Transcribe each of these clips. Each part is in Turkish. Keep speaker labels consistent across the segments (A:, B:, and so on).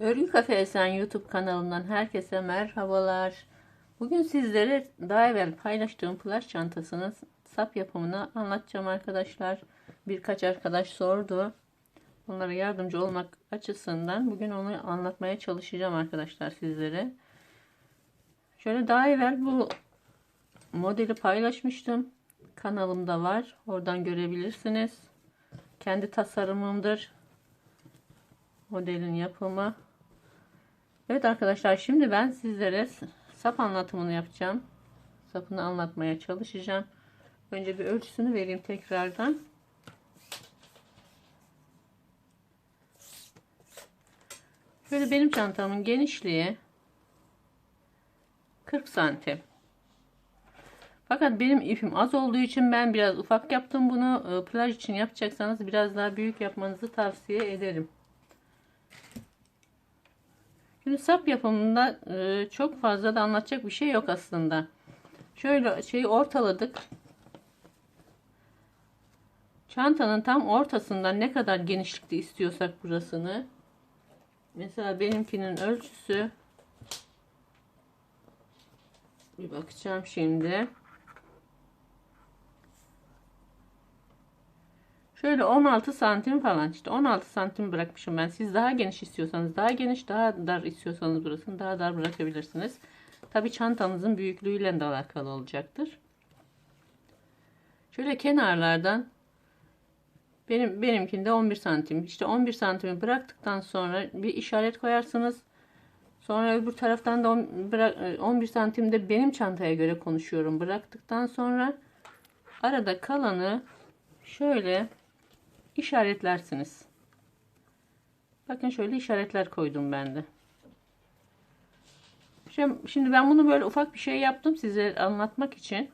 A: Örgü Kafe Esen YouTube kanalından herkese merhabalar. Bugün sizlere daha evvel paylaştığım plaj çantasının sap yapımını anlatacağım arkadaşlar. Birkaç arkadaş sordu. Onlara yardımcı olmak açısından bugün onu anlatmaya çalışacağım arkadaşlar sizlere. Şöyle daha evvel bu modeli paylaşmıştım. Kanalımda var. Oradan görebilirsiniz. Kendi tasarımımdır modelin yapımı. Evet arkadaşlar şimdi ben sizlere sap anlatımını yapacağım. Sapını anlatmaya çalışacağım. Önce bir ölçüsünü vereyim tekrardan. Şöyle benim çantamın genişliği 40 santim. Fakat benim ipim az olduğu için ben biraz ufak yaptım bunu. E, plaj için yapacaksanız biraz daha büyük yapmanızı tavsiye ederim. Şimdi sap yapımında e, çok fazla da anlatacak bir şey yok aslında. Şöyle şeyi ortaladık. Çantanın tam ortasından ne kadar genişlikte istiyorsak burasını. Mesela benimkinin ölçüsü bir bakacağım şimdi. Şöyle 16 santim falan işte 16 santim bırakmışım ben. Siz daha geniş istiyorsanız daha geniş daha dar istiyorsanız burasını daha dar bırakabilirsiniz. Tabi çantanızın büyüklüğüyle de alakalı olacaktır. Şöyle kenarlardan benim benimkinde 11 santim. İşte 11 santimi bıraktıktan sonra bir işaret koyarsınız. Sonra öbür taraftan da 11 santimde benim çantaya göre konuşuyorum. Bıraktıktan sonra arada kalanı şöyle işaretlersiniz. Bakın şöyle işaretler koydum ben de. Şimdi ben bunu böyle ufak bir şey yaptım size anlatmak için.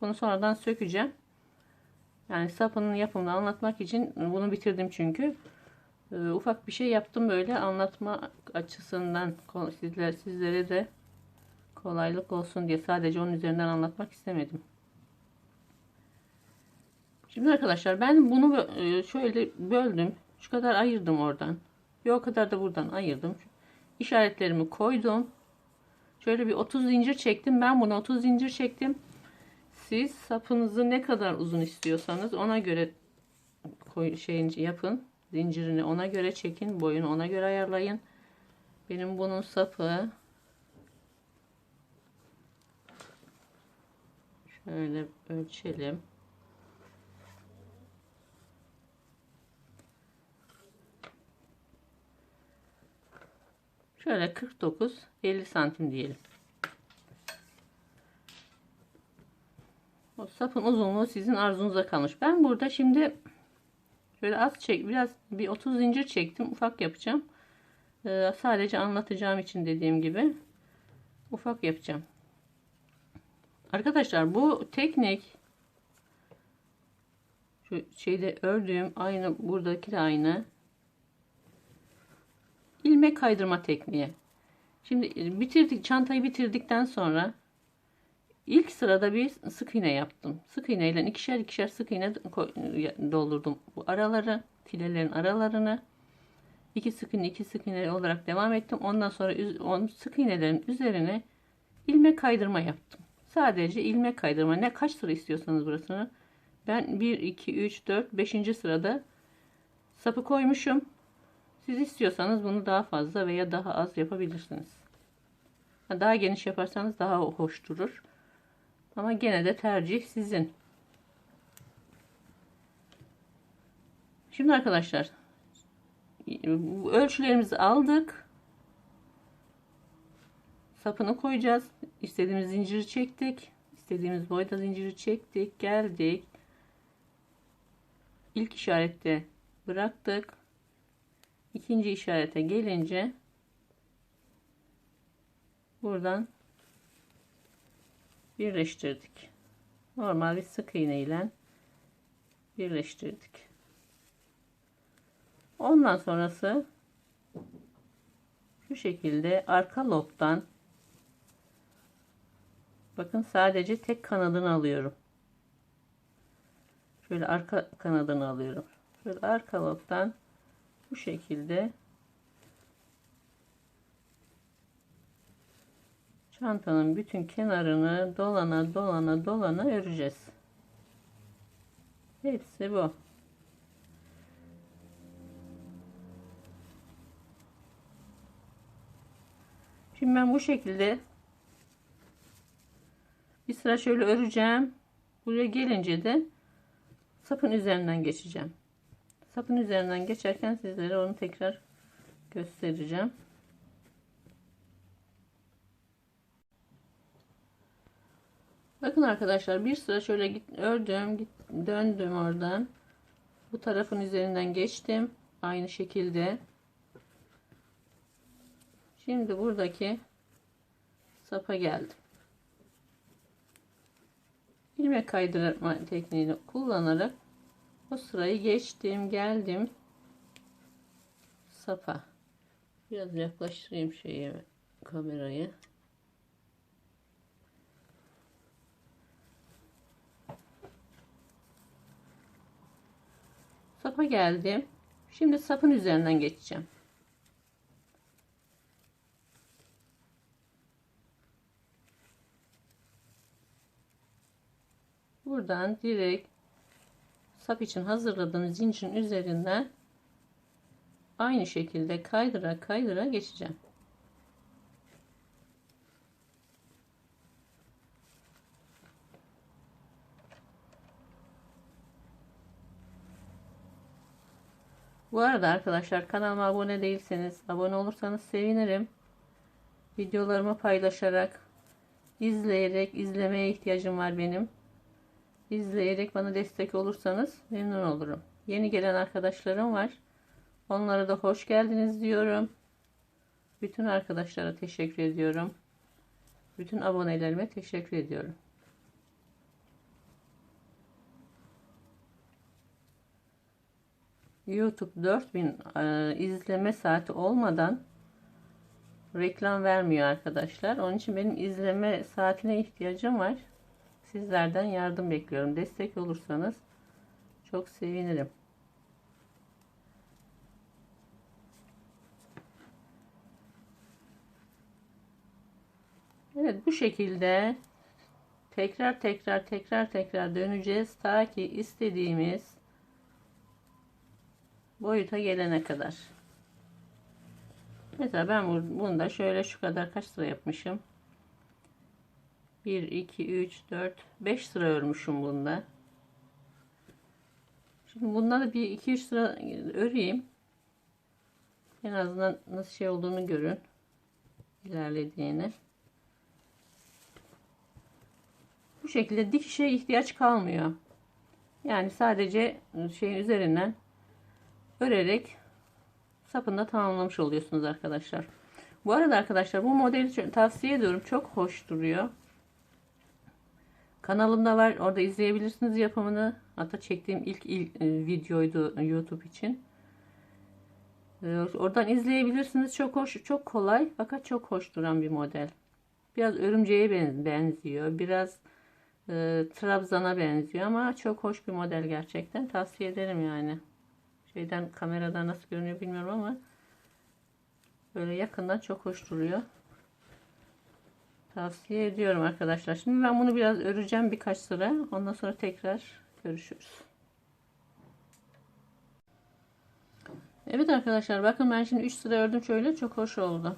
A: Bunu sonradan sökeceğim. Yani sapının yapımını anlatmak için bunu bitirdim çünkü. Ee, ufak bir şey yaptım böyle anlatma açısından sizler sizlere de kolaylık olsun diye sadece onun üzerinden anlatmak istemedim. Şimdi arkadaşlar ben bunu e, şöyle böldüm. Şu kadar ayırdım oradan. Bir o kadar da buradan ayırdım. İşaretlerimi koydum. Şöyle bir 30 zincir çektim. Ben bunu 30 zincir çektim. Siz sapınızı ne kadar uzun istiyorsanız ona göre şeyinci yapın. Zincirini ona göre çekin. Boyunu ona göre ayarlayın. Benim bunun sapı şöyle ölçelim. Şöyle 49 50 santim diyelim. O sapın uzunluğu sizin arzunuza kalmış. Ben burada şimdi şöyle az çek biraz bir 30 zincir çektim. Ufak yapacağım. Ee, sadece anlatacağım için dediğim gibi ufak yapacağım. Arkadaşlar bu teknik şu şeyde ördüğüm aynı buradaki de aynı ilmek kaydırma tekniği. Şimdi e, bitirdik çantayı bitirdikten sonra ilk sırada bir sık iğne yaptım. Sık iğne ile ikişer ikişer sık iğne doldurdum bu araları, filelerin aralarını. iki sık iğne iki sık iğne olarak devam ettim. Ondan sonra on sık iğnelerin üzerine ilmek kaydırma yaptım. Sadece ilmek kaydırma. Ne kaç sıra istiyorsanız burasını. Ben 1 2 3 4 5. sırada sapı koymuşum. Siz istiyorsanız bunu daha fazla veya daha az yapabilirsiniz. Daha geniş yaparsanız daha hoş durur. Ama gene de tercih sizin. Şimdi arkadaşlar ölçülerimizi aldık. Sapını koyacağız. İstediğimiz zinciri çektik. İstediğimiz boyda zinciri çektik. Geldik. İlk işarette bıraktık ikinci işarete gelince buradan birleştirdik. Normal bir sık iğne ile birleştirdik. Ondan sonrası şu şekilde arka lobdan bakın sadece tek kanadını alıyorum. Şöyle arka kanadını alıyorum. Şöyle arka lobdan bu şekilde çantanın bütün kenarını dolana dolana dolana öreceğiz. Hepsi bu. Şimdi ben bu şekilde bir sıra şöyle öreceğim. Buraya gelince de sapın üzerinden geçeceğim. Sapın üzerinden geçerken sizlere onu tekrar göstereceğim. Bakın arkadaşlar bir sıra şöyle git, ördüm, git, döndüm oradan. Bu tarafın üzerinden geçtim. Aynı şekilde. Şimdi buradaki sapa geldim. ilmek kaydırma tekniğini kullanarak o sırayı geçtim, geldim sapa. Biraz yaklaştırayım şeyi kamerayı. Sapa geldim. Şimdi sapın üzerinden geçeceğim. Buradan direkt sap için hazırladığım zincirin üzerinden aynı şekilde kaydıra kaydıra geçeceğim. Bu arada arkadaşlar kanalıma abone değilseniz abone olursanız sevinirim. Videolarımı paylaşarak izleyerek izlemeye ihtiyacım var benim. İzleyerek bana destek olursanız memnun olurum. Yeni gelen arkadaşlarım var. Onlara da hoş geldiniz diyorum. Bütün arkadaşlara teşekkür ediyorum. Bütün abonelerime teşekkür ediyorum. YouTube 4000 e, izleme saati olmadan reklam vermiyor arkadaşlar. Onun için benim izleme saatine ihtiyacım var. Sizlerden yardım bekliyorum. Destek olursanız çok sevinirim. Evet bu şekilde tekrar tekrar tekrar tekrar döneceğiz ta ki istediğimiz boyuta gelene kadar. Mesela ben bunda şöyle şu kadar kaç sıra yapmışım? 1 2 3 4 5 sıra örmüşüm bunda. Şimdi bunda da bir 2 3 sıra öreyim. En azından nasıl şey olduğunu görün. ilerlediğini. Bu şekilde dikişe ihtiyaç kalmıyor. Yani sadece şeyin üzerinden örerek sapında tamamlamış oluyorsunuz arkadaşlar. Bu arada arkadaşlar bu modeli tavsiye ediyorum. Çok hoş duruyor. Kanalımda var. Orada izleyebilirsiniz yapımını. Hatta çektiğim ilk, ilk e, videoydu YouTube için. E, oradan izleyebilirsiniz. Çok hoş, çok kolay fakat çok hoş duran bir model. Biraz örümceğe benziyor. Biraz e, Trabzan'a benziyor ama çok hoş bir model gerçekten. Tavsiye ederim yani. Şeyden kameradan nasıl görünüyor bilmiyorum ama böyle yakından çok hoş duruyor. Tavsiye ediyorum arkadaşlar. Şimdi ben bunu biraz öreceğim birkaç sıra. Ondan sonra tekrar görüşürüz. Evet arkadaşlar bakın ben şimdi 3 sıra ördüm şöyle çok hoş oldu.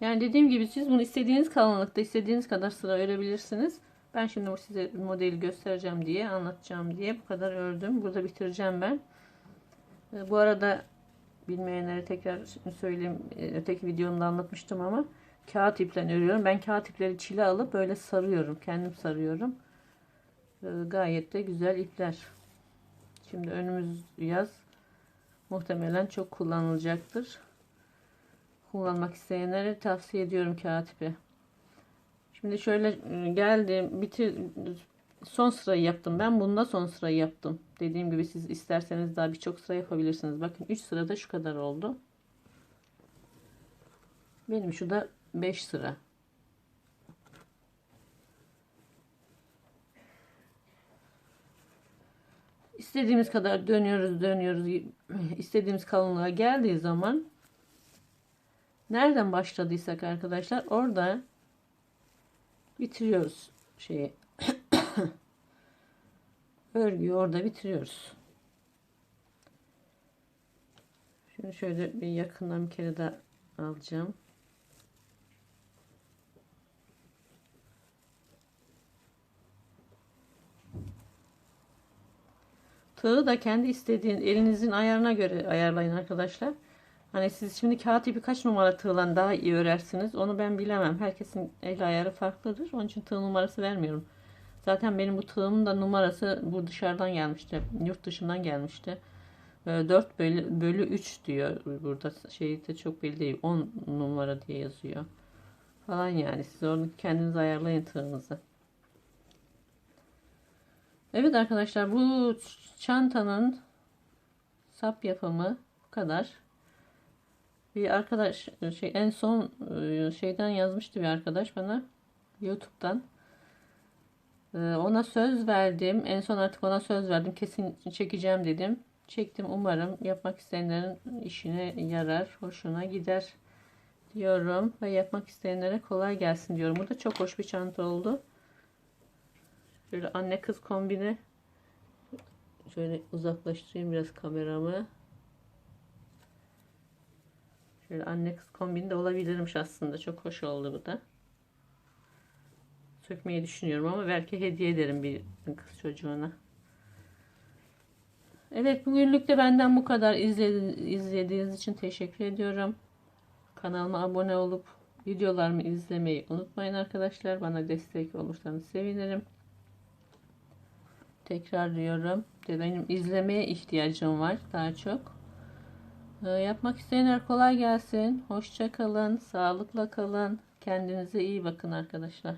A: Yani dediğim gibi siz bunu istediğiniz kalınlıkta istediğiniz kadar sıra örebilirsiniz. Ben şimdi size modeli göstereceğim diye anlatacağım diye bu kadar ördüm. Burada bitireceğim ben. Ee, bu arada bilmeyenlere tekrar söyleyeyim. Ee, öteki videomda anlatmıştım ama kağıt iple örüyorum. Ben kağıt ipleri çile alıp böyle sarıyorum. Kendim sarıyorum. Ee, gayet de güzel ipler. Şimdi önümüz yaz. Muhtemelen çok kullanılacaktır. Kullanmak isteyenlere tavsiye ediyorum kağıt ipi. Şimdi şöyle e, geldim. Bitir son sırayı yaptım. Ben bunda son sırayı yaptım. Dediğim gibi siz isterseniz daha birçok sıra yapabilirsiniz. Bakın 3 sırada şu kadar oldu. Benim şu da 5 sıra. İstediğimiz kadar dönüyoruz, dönüyoruz. İstediğimiz kalınlığa geldiği zaman nereden başladıysak arkadaşlar orada bitiriyoruz şeyi. Örgüyü orada bitiriyoruz. Şimdi şöyle bir yakından bir kere daha alacağım. Tığı da kendi istediğin elinizin ayarına göre ayarlayın arkadaşlar. Hani siz şimdi kağıt ipi kaç numara tığla daha iyi örersiniz onu ben bilemem. Herkesin el ayarı farklıdır. Onun için tığ numarası vermiyorum. Zaten benim bu tığımın da numarası bu dışarıdan gelmişti. Yurt dışından gelmişti. 4 bölü, bölü 3 diyor burada şeyde çok belli değil 10 numara diye yazıyor falan yani siz onu kendiniz ayarlayın tığınızı Evet arkadaşlar bu çantanın sap yapımı bu kadar bir arkadaş şey en son e, şeyden yazmıştı bir arkadaş bana YouTube'dan E, ona söz verdim en son artık ona söz verdim kesin çekeceğim dedim çektim. Umarım yapmak isteyenlerin işine yarar, hoşuna gider diyorum ve yapmak isteyenlere kolay gelsin diyorum. Bu da çok hoş bir çanta oldu. Şöyle anne kız kombini şöyle uzaklaştırayım biraz kameramı. Şöyle anne kız kombini de olabilirmiş aslında. Çok hoş oldu bu da. Sökmeyi düşünüyorum ama belki hediye ederim bir kız çocuğuna. Evet bugünlük de benden bu kadar izlediğiniz için teşekkür ediyorum. Kanalıma abone olup videolarımı izlemeyi unutmayın arkadaşlar. Bana destek olursanız sevinirim. Tekrar. De benim izlemeye ihtiyacım var daha çok. Ee, yapmak isteyenler kolay gelsin. Hoşça kalın. Sağlıkla kalın. Kendinize iyi bakın arkadaşlar.